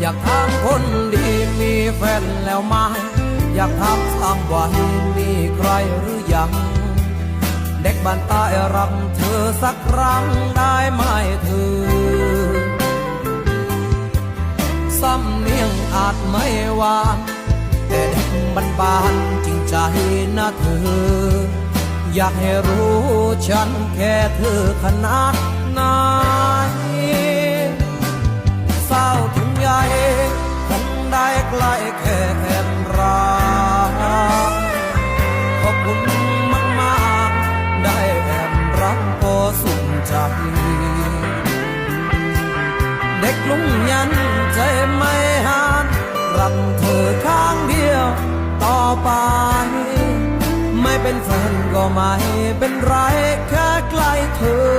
อยากถามคนดีมีแฟนแล้วไหมอยากถามซ้ำว่ามีใครหรือยัง เด็กบ้านใต้รักเธอสักครั้งได้ไหมเธอสำเนียงอาจไม่หวานแต่เด็กบ้านบ้านจริงใจนะเธอ อยากให้รู้ฉันแค่เธอขนาดไหน แค่แอบรักขอบคุณมากๆได้แอบรักพอสุขใจ เด็กลุงยันใจไม่หานรักเธอข้างเดียว ต่อไป ไม่เป็นแฟนก็ไม่เป็นไรแค่ใกล้เธอ